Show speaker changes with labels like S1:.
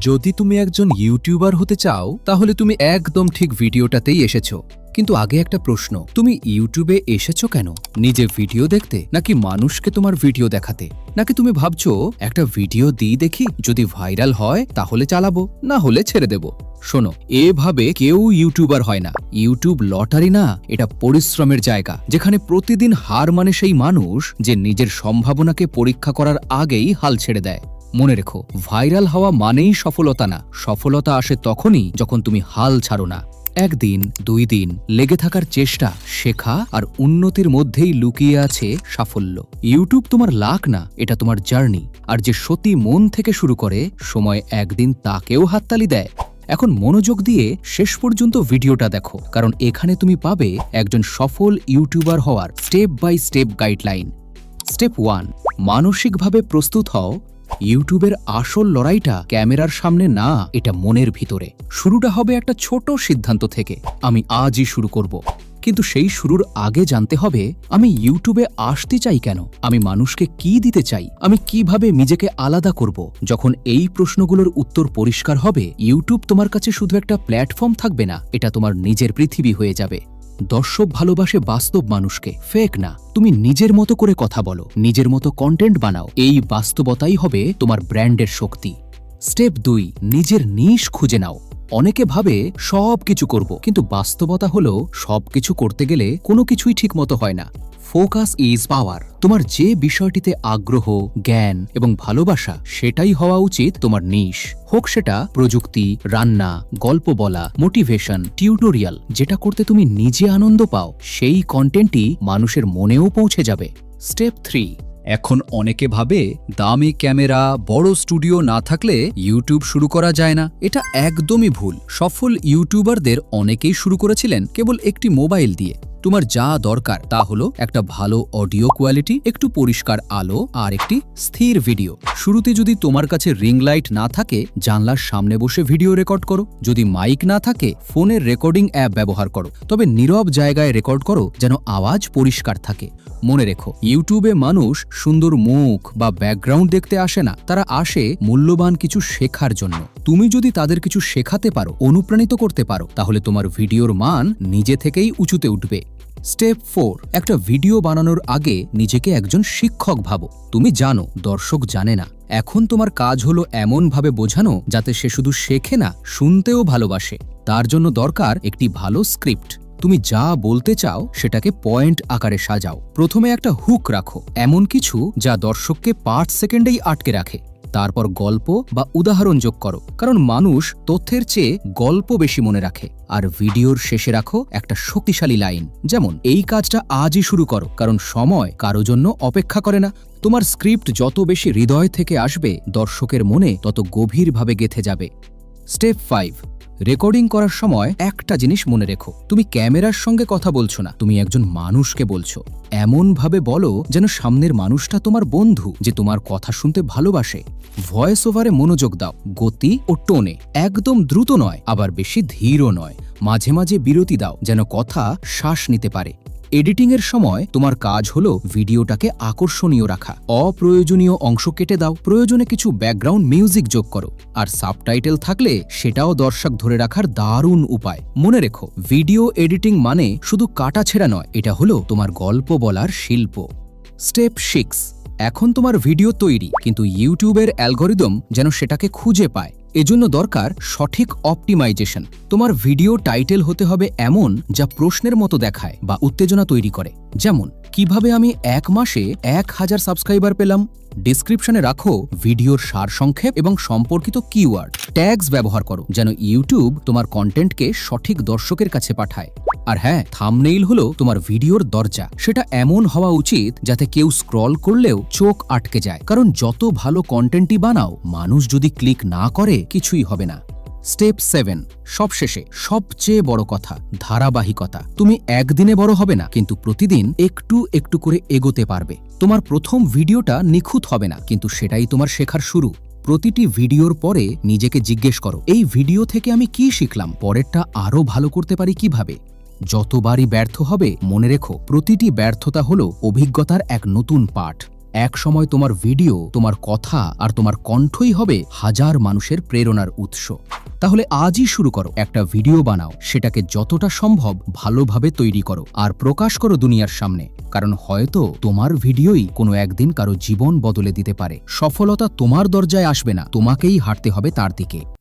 S1: যদি তুমি একজন ইউটিউবার হতে চাও, তাহলে তুমি একদম ঠিক ভিডিওটাতেই এসেছ। কিন্তু আগে একটা প্রশ্ন, তুমি ইউটিউবে এসেছ কেন? নিজে ভিডিও দেখতে, নাকি মানুষকে তোমার ভিডিও দেখাতে? নাকি তুমি ভাবছ, একটা ভিডিও দিই দেখি, যদি ভাইরাল হয়, তাহলে চালাবো, না হলে ছেড়ে দেব? শোনো, এভাবে কেউ ইউটিউবার হয় না। ইউটিউব লটারি না, এটা পরিশ্রমের জায়গা, যেখানে প্রতিদিন হার মানে সেই মানুষ, যে নিজের সম্ভাবনাকে পরীক্ষা করার আগেই হাল ছেড়ে দেয়। মনে রেখো, ভাইরাল হওয়া মানেই সফলতা না। সফলতা আসে তখনই যখন তুমি হাল ছাড়ো না। একদিন, দুই দিন, লেগে থাকার চেষ্টা, শেখা আর উন্নতির মধ্যেই লুকিয়ে আছে সাফল্য। ইউটিউব তোমার লাক না, এটা তোমার জার্নি। আর যে সতী মন থেকে শুরু করে, সময় একদিন তাকেও হাততালি দেয়। এখন মনোযোগ দিয়ে শেষ পর্যন্ত ভিডিওটা দেখো, কারণ এখানে তুমি পাবে একজন সফল ইউটিউবার হওয়ার step by step guideline. Step one, মানসিকভাবে প্রস্তুত হও ইউটিউবের আসল লড়াইটা ক্যামেরার সামনে না, এটা মনের ভিতরে। শুরুটা হবে একটা ছোট সিদ্ধান্ত থেকে। আমি আজই শুরু করব। কিন্তু সেই শুরুর আগে জানতে হবে, আমি ইউটিউবে আসতে চাই কেন? আমি মানুষকে কি দিতে চাই? আমি কীভাবে নিজেকে আলাদা করব? যখন এই প্রশ্নগুলোর উত্তর পরিষ্কার হবে, ইউটিউব তোমার কাছে শুধু একটা প্ল্যাটফর্ম থাকবে না, এটা তোমার নিজের পৃথিবী হয়ে যাবে। দর্শক ভালোবাসে বাস্তব মানুষকে। ফেক না, তুমি নিজের মতো করে কথা বলো, নিজের মতো কন্টেন্ট বানাও। এই বাস্তবতাই হবে তোমার ব্র্যান্ডের শক্তি। স্টেপ দুই, নিজের নিশ খুঁজে নাও। অনেকে ভাবে সব কিছু করব, কিন্তু বাস্তবতা হলো সব কিছু করতে গেলে কোনো কিছুই ঠিক মতো হয় না। Focus is power. তোমার যে বিষয়টিতে আগ্রহ, জ্ঞান এবং ভালোবাসা, সেটাই হওয়া উচিত তোমার নিশ। হোক সেটা প্রযুক্তি, রান্না, গল্প বলা, মোটিভেশন, টিউটোরিয়াল, যেটা করতে তুমি নিজে আনন্দ পাও, সেই কন্টেন্টই মানুষের মনেও পৌঁছে যাবে। স্টেপ থ্রি এখন অনেকে ভাবে দামি ক্যামেরা, বড় স্টুডিও না থাকলে ইউটিউব শুরু করা যায় না। এটা একদমই ভুল। সফল ইউটিউবারদের অনেকেই শুরু করেছিলেন কেবল একটি মোবাইল দিয়ে। তোমার যা দরকার তা হলো একটা ভালো অডিও কোয়ালিটি একটু পরিষ্কার আলো আর একটি স্থির ভিডিও শুরুতে যদি তোমার কাছে রিং লাইট না থাকে, জানলার সামনে বসে ভিডিও রেকর্ড করো। যদি মাইক না থাকে ফোনের রেকর্ডিং অ্যাপ ব্যবহার করো। তবে নীরব জায়গায় রেকর্ড করো যেন আওয়াজ পরিষ্কার থাকে। মনে রেখো ইউটিউবে মানুষ সুন্দর মুখ বা ব্যাকগ্রাউন্ড দেখতে আসে না। তারা আসে মূল্যবান কিছু শেখার জন্য। তুমি যদি তাদের কিছু শেখাতে পারো, অনুপ্রাণিত করতে পারো, তাহলে তোমার ভিডিওর মান নিজে থেকেই উঁচুতে উঠবে। স্টেপ ফোর একটা ভিডিও বানানোর আগে নিজেকে একজন শিক্ষক ভাবো। তুমি জানো, দর্শক জানে না। এখন তোমার কাজ হলো এমনভাবে বোঝানো যাতে সে শুধু শেখে না, শুনতেও ভালোবাসে। তার জন্য দরকার একটি ভালো স্ক্রিপ্ট তুমি যা বলতে চাও, সেটাকে পয়েন্ট আকারে সাজাও। প্রথমে একটা হুক রাখো, এমন কিছু যা দর্শককে পাঁচ সেকেন্ডেই আটকে রাখে। তারপর গল্প বা উদাহরণ যোগ করো। কারণ মানুষ তথ্যের চেয়ে গল্প বেশি মনে রাখে। আর ভিডিওর শেষে রাখো একটা শক্তিশালী লাইন। যেমন, এই কাজটা আজই শুরু করো, কারণ সময় কারও জন্য অপেক্ষা করে না। তোমার স্ক্রিপ্ট যত বেশি হৃদয় থেকে আসবে, দর্শকের মনে তত গভীরভাবে গেথে যাবে। স্টেপ ফাইভ রেকর্ডিং করার সময় একটা জিনিস মনে রেখো। তুমি ক্যামেরার সঙ্গে কথা বলছো না, তুমি একজন মানুষকে বলছো। এমনভাবে বলো যেন সামনের মানুষটা তোমার বন্ধু, যে তোমার কথা শুনতে ভালোবাসে। ভয়েস ওভারে মনোযোগ দাও, গতি ও টোনে একদম দ্রুত নয়, আবার বেশি ধীরও নয়। মাঝে মাঝে বিরতি দাও, যেন কথা শ্বাস নিতে পারে। এডিটিংয়ের সময় তোমার কাজ হলো ভিডিওটাকে আকর্ষণীয় রাখা। অপ্রয়োজনীয় অংশ কেটে দাও। প্রয়োজনে কিছু ব্যাকগ্রাউন্ড মিউজিক যোগ করো। আর সাবটাইটেল থাকলে সেটাও দর্শক ধরে রাখার দারুণ উপায়। মনে রেখো, ভিডিও এডিটিং মানে শুধু কাটাছেড়া নয়, এটা হলো তোমার গল্প বলার শিল্প। স্টেপ সিক্স, এখন তোমার ভিডিও তৈরি, কিন্তু ইউটিউবের অ্যালগোরিদম যেন সেটাকে খুঁজে পায়। এজন্য দরকার সঠিক অপটিমাইজেশন। তোমার ভিডিও টাইটেল হতে হবে এমন যা প্রশ্নের মতো দেখায় বা উত্তেজনা তৈরি করে। যেমন, কীভাবে আমি এক মাসে এক হাজার সাবস্ক্রাইবার পেলাম? ডিসক্রিপশনে রাখো ভিডিওর সারসংক্ষেপ এবং সম্পর্কিত কিওয়ার্ড। ট্যাগস ব্যবহার করো, যেন ইউটিউব তোমার কন্টেন্টকে সঠিক দর্শকের কাছে পাঠায়। আর হ্যাঁ থামনেইল হলো তোমার ভিডিওর দরজা। সেটা এমন হওয়া উচিত যাতে কেউ স্ক্রল করলেও চোখ আটকে যায়। কারণ যত ভালো কন্টেন্টই বানাও, মানুষ যদি ক্লিক না করে, কিছুই হবে না। স্টেপ সেভেন সবশেষে, সবচেয়ে বড় কথা, ধারাবাহিকতা। তুমি একদিনে বড় হবে না, কিন্তু প্রতিদিন একটু একটু করে এগোতে পারবে। তোমার প্রথম ভিডিওটা নিখুঁত হবে না, কিন্তু সেটাই তোমার শেখার শুরু। প্রতিটি ভিডিওর পরে নিজেকে জিজ্ঞেস করো, এই ভিডিও থেকে আমি কি শিখলাম? পরেরটা আরও ভালো করতে পারি কীভাবে? যতবারই ব্যর্থ হবে, মনে রেখো, প্রতিটি ব্যর্থতা হলো অভিজ্ঞতার এক নতুন পাঠ। এক সময় তোমার ভিডিও, তোমার কথা আর তোমার কণ্ঠই হবে হাজার মানুষের প্রেরণার উৎস। তাহলে আজই শুরু করো, একটা ভিডিও বানাও, সেটাকে যতটা সম্ভব ভালোভাবে তৈরি করো আর প্রকাশ করো দুনিয়ার সামনে। কারণ হয়তো তোমার ভিডিওই কোনো একদিন কারও জীবন বদলে দিতে পারে। সফলতা তোমার দরজায় আসবে না, তোমাকেই হাঁটতে হবে তার দিকে।